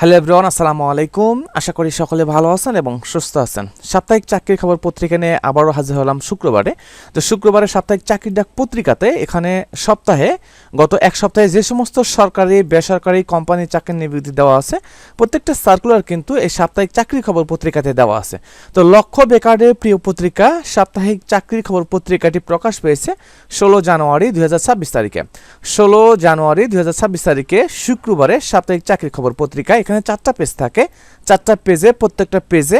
Hello everyone, আসসালামু আলাইকুম। আশা করি সকলে ভালো আছেন এবং সুস্থ আছেন। সাপ্তাহিক চাকরির খবর পত্রিকা নিয়ে আবারও হাজির হলাম শুক্রবারে। তো শুক্রবারে সাপ্তাহিক চাকরির ডাক পত্রিকাতে এখানে সপ্তাহে, গত এক সপ্তাহে যে সমস্ত সরকারি, বেসরকারি কোম্পানির চাকরির নিবৃত্তি দেওয়া আছে, প্রত্যেকটা সার্কুলার কিন্তু এই সাপ্তাহিক চাকরির খবর পত্রিকাতে দেওয়া আছে। তো লক্ষ্য বেকারের প্রিয় পত্রিকা, সাপ্তাহিক চাকরির খবর পত্রিকাটি প্রকাশ পেয়েছে ষোলো জানুয়ারি দুই হাজার ছাব্বিশ তারিখে। ষোলো জানুয়ারি দুই হাজার ছাব্বিশ তারিখে শুক্রবারে সাপ্তাহিক চাকরির খবর পত্রিকা এখানে চারটা পেজ থাকে। চারটা পেজে প্রত্যেকটা পেজে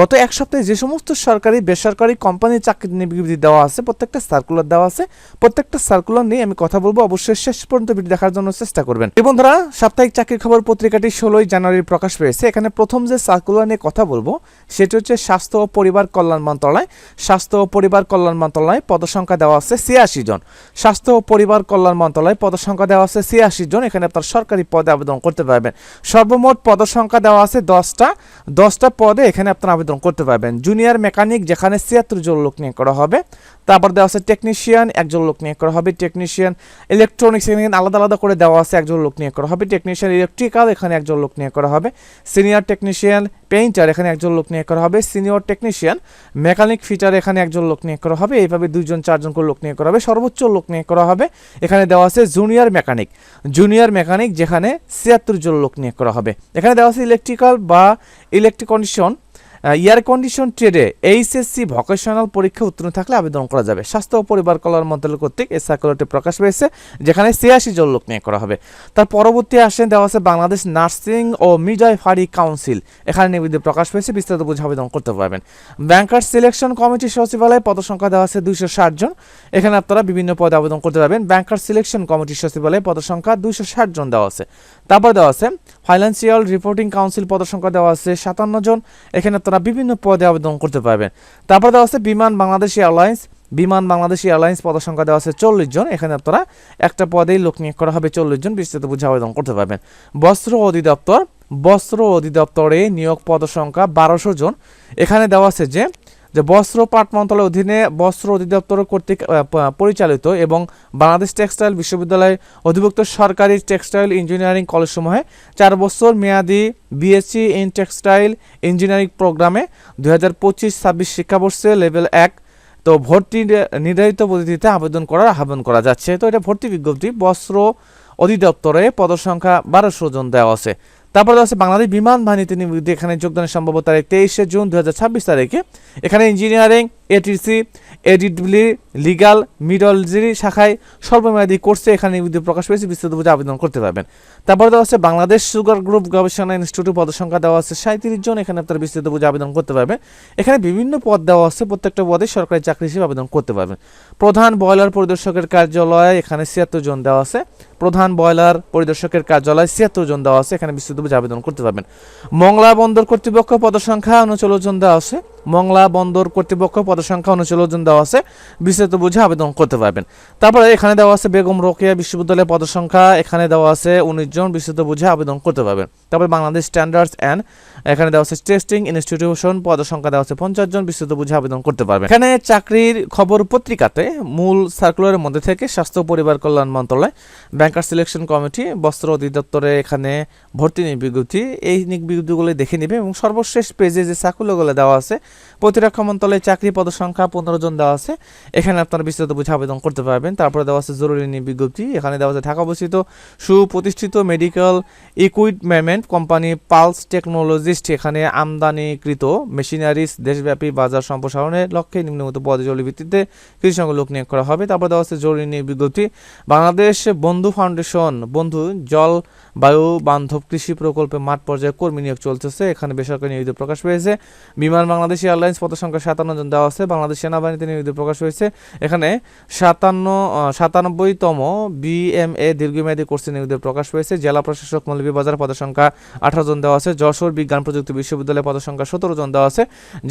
গত এক সপ্তাহে যে সমস্ত সরকারি, বেসরকারি কোম্পানির চাকরি নিবৃত্তি দেওয়া আছে, প্রত্যেকটা সার্কুলার দেওয়া আছে, প্রত্যেকটা সার্কুলার নিয়ে আমি কথা বলব অবশ্যই শেষ পর্যন্ত ভিডিও দেখার জন্য চেষ্টা করবেন। এবং বন্ধুরা, সাপ্তাহিক চাকরির খবর পত্রিকাটি ষোলোই জানুয়ারি প্রকাশ পেয়েছে। এখানে প্রথম যে সার্কুলার নিয়ে কথা বলব, সেটি হচ্ছে স্বাস্থ্য ও পরিবার কল্যাণ মন্ত্রণালয়। স্বাস্থ্য ও পরিবার কল্যাণ মন্ত্রণালয় পদসংখ্যা দেওয়া আছে ছিয়াশি জন। স্বাস্থ্য ও পরিবার কল্যাণ মন্ত্রণালয় পদসংখ্যা দেওয়া আছে ছিয়াশি জন। এখানে আপনার সরকারি পদে আবেদন করতে পারবেন। সর্বমোট পদসংখ্যা দেওয়া আছে দশটা। দশটা পদে এখানে আপনার আবেদন করতে পারবেন। জুনিয়র মেকানিক যেখানে ছিয়াত্তর জন লোক নিয়ে করা হবে, তারপর দেওয়া আছে টেকনিশিয়ান একজন লোক নিয়ে করা হবে টেকনিশিয়ান ইলেকট্রনিক্স এখানে আলাদা আলাদা করে দেওয়া আছে একজন লোক নিয়ে করা হবে টেকনিশিয়ান ইলেকট্রিক্যাল এখানে একজন লোক নিয়ে করা হবে সিনিয়র টেকনিশিয়ান পেইন্টার এখানে একজন লোক নিয়ে করা হবে সিনিয়র টেকনিশিয়ান মেকানিক ফিটার এখানে একজন লোক নিয়ে করা হবে, এইভাবে দুইজন চারজন করে লোক নিয়ে করা হবে, সর্বোচ্চ লোক নিয়ে করা হবে। এখানে দেওয়া আছে জুনিয়র মেকানিক জুনিয়র মেকানিক যেখানে ছিয়াত্তর জন লোক নিয়ে করা হবে। এখানে দেওয়া আছে ইলেকট্রিক্যাল বা ইলেকট্রিক কন্ডিশন এয়ার কন্ডিশন ট্রেডে এইচএসসি ভোকেশনাল পরীক্ষা উত্তীর্ণ থাকলে আবেদন করা যাবে। স্বাস্থ্য ও পরিবার কল্যাণ মন্ত্রণালয় কর্তৃক এই সার্কুলারটি প্রকাশ পেয়েছে, যেখানে ছিয়াশি জন লোক নিয়ে করা হবে। তার পরবর্তী আসেন দেওয়া আছে বাংলাদেশ নার্সিং ও মিডওয়াইফারি কাউন্সিল। এখানে নিবেদিত প্রকাশ পেয়েছে, বিস্তারিত বুঝে আবেদন করতে পারবেন। ব্যাংকার সিলেকশন কমিটি সচিবালয়ে পদসংখ্যা দেওয়া আছে দুইশো ষাট জন। এখানে আপনারা বিভিন্ন পদে আবেদন করতে পারবেন। ব্যাংকার সিলেকশন কমিটি সচিবালয়ে পদসংখ্যা দুইশো ষাট জন দেওয়া আছে। তারপর দেওয়া আছে, ফাইন্যান্সিয়াল রিপোর্টিং কাউন্সিল পদসংখ্যা দেওয়া আছে সাতান্ন জন। এখানে আপনারা বিভিন্ন পদে আবেদন করতে পারবেন। তারপর দেওয়া আছে বিমান বাংলাদেশ এয়ারলাইন্স। বিমান বাংলাদেশ এয়ারলাইন্স পদসংখ্যা দেওয়া আছে চল্লিশ জন। এখানে আপনারা একটা পদেই লোক নিয়োগ করা হবে চল্লিশ জন। বিস্তৃত বুঝে আবেদন করতে পারবেন। বস্ত্র অধিদপ্তর। বস্ত্র অধিদপ্তরে নিয়োগ পদ সংখ্যা বারোশো জন। এখানে দেওয়া আছে যে যে বস্ত্র পাট মন্ত্রণালয়ের অধীনে বস্ত্র অধিদপ্তর কর্তৃক পরিচালিত এবং বাংলাদেশ টেক্সটাইল বিশ্ববিদ্যালয় অধিভুক্ত সরকারি টেক্সটাইল ইঞ্জিনিয়ারিং কলেজসমূহে চার বছর মেয়াদি বিএসসি ইন টেক্সটাইল ইঞ্জিনিয়ারিং প্রোগ্রামে দুই হাজার পঁচিশ ছাব্বিশ শিক্ষাবর্ষে লেভেল এক তো ভর্তি নির্ধারিত পদ্ধতিতে আবেদন করার আহ্বান করা যাচ্ছে। তো এটা ভর্তি বিজ্ঞপ্তি, বস্ত্র অধিদপ্তরে পদসংখ্যা বারোশো জন দেওয়া আছে। তারপর আছে বাংলাদেশ বিমান বাহিনীতে তিনি এখানে যোগদানের সম্ভাব্য তারিখ তেইশে জুন দু হাজার ছাব্বিশ তারিখে। এখানে ইঞ্জিনিয়ারিং, এটিসি এডিডব্লি লিগাল মিডলজি শাখায় স্বল্পমেয়াদী কোর্সে এখানে প্রকাশ পেয়েছে। বিস্তৃত বুঝে আবেদন করতে পারবেন। তারপর দেওয়া আছে বাংলাদেশ সুগার গ্রুপ গবেষণা ইনস্টিটিউট পদসংখ্যা দেওয়া আছে সাঁত্রিশ জন। এখানে আপনারা বিস্তৃত বুঝে আবেদন করতে পারবেন। এখানে বিভিন্ন পদ দেওয়া আছে। প্রত্যেকটা পদে সরকারি চাকরি হিসেবে আবেদন করতে পারবেন। প্রধান বয়লার পরিদর্শকের কার্যালয়ে এখানে ছিয়াত্তর জন দেওয়া আছে। প্রধান বয়লার পরিদর্শকের কার্যালয় ছিয়াত্তর জন দেওয়া আছে। এখানে বিস্তৃতভাবে আবেদন করতে পারবেন। মংলা বন্দর কর্তৃপক্ষ পদসংখ্যা উনচল্লিশ জন দেওয়া আছে। মংলা বন্দর কর্তৃপক্ষ পদসংখ্যা উনচল্লিশ জন দেওয়া আছে। বিস্তৃত বুঝে আবেদন করতে পারবেন। তারপরে এখানে দেওয়া আছে বেগম রোকেয়া বিশ্ববিদ্যালয়ের পদসংখ্যা। এখানে দেওয়া আছে উনিশ জন। বিস্তৃত বুঝে আবেদন করতে পারবেন। তারপরে বাংলাদেশ স্ট্যান্ডার্ডস অ্যান্ড এখানে দেওয়া আছে টেস্টিং ইনস্টিটিউশন। পদসংখ্যা দেওয়া আছে পঞ্চাশ জন। বিস্তৃত বুঝে আবেদন করতে পারবেন। এখানে চাকরির খবর পত্রিকাতে মূল সার্কুলারের মধ্যে থেকে স্বাস্থ্য, পরিবার কল্যাণ মন্ত্রণালয় ব্যাংকার সিলেকশন কমিটি বস্ত্র অধিদপ্তরে এখানে ভর্তি নিয়োগ এই নিয়োগ দেখে নেবে এবং সর্বশেষ পেজে যে সার্কুলারগুলো দেওয়া আছে প্রতিরক্ষা মন্ত্রণালয়ে চাকরি পদসংখ্যা পনেরো জন দেওয়া আছে। এখানে আপনারা বিস্তারিত বুঝে আবেদন করতে পারবেন। তারপরে দেওয়া আছে জরুরি বিজ্ঞপ্তি। এখানে দেওয়া আছে, ঢাকা অবস্থিত সুপ্রতিষ্ঠিত medical equipment company pulse technologist এখানে আমদানিকৃত মেশিনারিজ দেশব্যাপী বাজার সম্প্রসারণের লক্ষ্যে নিম্নমত পদজলি ভিত্তিতে কৃষি লোক নিয়োগ করা হবে। তারপর দেওয়া আছে জরুরি বিজ্ঞপ্তি। বাংলাদেশ বন্ধু ফাউন্ডেশন, বন্ধু জল বায়ু বান্ধব কৃষি প্রকল্পে মাঠ পর্যায়ে কর্মী নিয়োগ চলতেছে। এখানে বেসরকারি নিয়োগ প্রকাশ পেয়েছে। বিমান বাংলাদেশ এয়ারলাইন্স পদ সংখ্যা সাতান্ন জন দেওয়া আছে। বাংলাদেশ সেনাবাহিনীতে নিয়োগ প্রকাশ হয়েছে। এখানে সাতান্ন সাতানব্বইতম বিএমএ দীর্ঘমেয়াদী কোর্সে নিয়োগ প্রকাশ পেয়েছে জেলা প্রশাসক মৌলভীবাজার পদের সংখ্যা আঠারো জন দেওয়া আছে। যশোর বিজ্ঞান প্রযুক্তি বিশ্ববিদ্যালয়ে পদের সংখ্যা সতেরো জন দেওয়া আছে।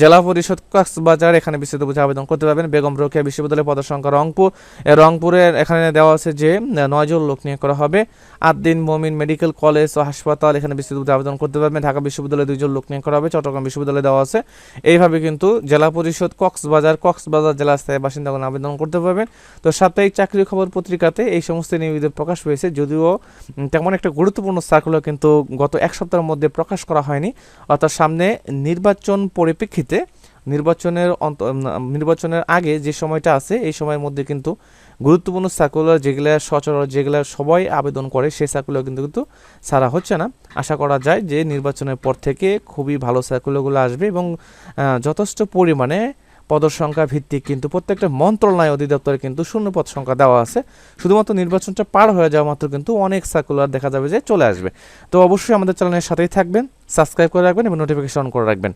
জেলা পরিষদ কক্সবাজার, এখানে বিস্তৃত বুঝে আবেদন করতে পারবেন। বেগম রোকেয়া বিশ্ববিদ্যালয়ে পদের সংখ্যা রংপুর রংপুরের এখানে দেওয়া আছে যে, নয় জন লোক নিয়োগ করা হবে। আদ্দিন মমিন মেডিকেল কলেজ ও হাসপাতাল, এখানে বিস্তৃত বুঝে আবেদন করতে পারবেন। ঢাকা বিশ্ববিদ্যালয়ে দুইজন লোক নিয়োগ করা হবে। চট্টগ্রাম বিশ্ববিদ্যালয়ে দেওয়া আছে। এইভাবে কিন্তু জেলা পরিষদ কক্সবাজার কক্সবাজার জেলা স্থায়ী বাসিন্দাগণ আবেদন করতে পারবেন। তো সাপ্তাহিক চাকরি খবর পত্রিকাতে এই সমস্ত নিবেদন প্রকাশ হয়েছে। যদিও তেমন একটা গুরুত্বপূর্ণ সার্কুলার কিন্তু গত এক সপ্তাহের মধ্যে প্রকাশ করা হয়নি। অর্থাৎ সামনে নির্বাচন পরিপ্রেক্ষিতে নির্বাচনের নির্বাচনের আগে যে সময়টা আছে, এই সময়ের মধ্যে কিন্তু গুরুত্বপূর্ণ সার্কুলার যেগুলো সচরাচর যেগুলো সবাই আবেদন করে, সেই সার্কুলার কিন্তু কিন্তু ছাড়া হচ্ছে না। আশা করা যায় যে নির্বাচনের পর থেকে খুবই ভালো সার্কুলারগুলো আসবে এবং যথেষ্ট পরিমাণে পদের সংখ্যা ভিত্তিক কিন্তু প্রত্যেকটা মন্ত্রণালয় অধিদপ্তরে কিন্তু শূন্য পদ সংখ্যা দেওয়া আছে। শুধুমাত্র নির্বাচনটা পার হয়ে যাওয়া মাত্র কিন্তু অনেক সার্কুলার দেখা যাবে যে চলে আসবে। তো অবশ্যই আমাদের চ্যানেলের সাথেই থাকবেন সাবস্ক্রাইব করে রাখবেন এবং নোটিফিকেশন করে রাখবেন।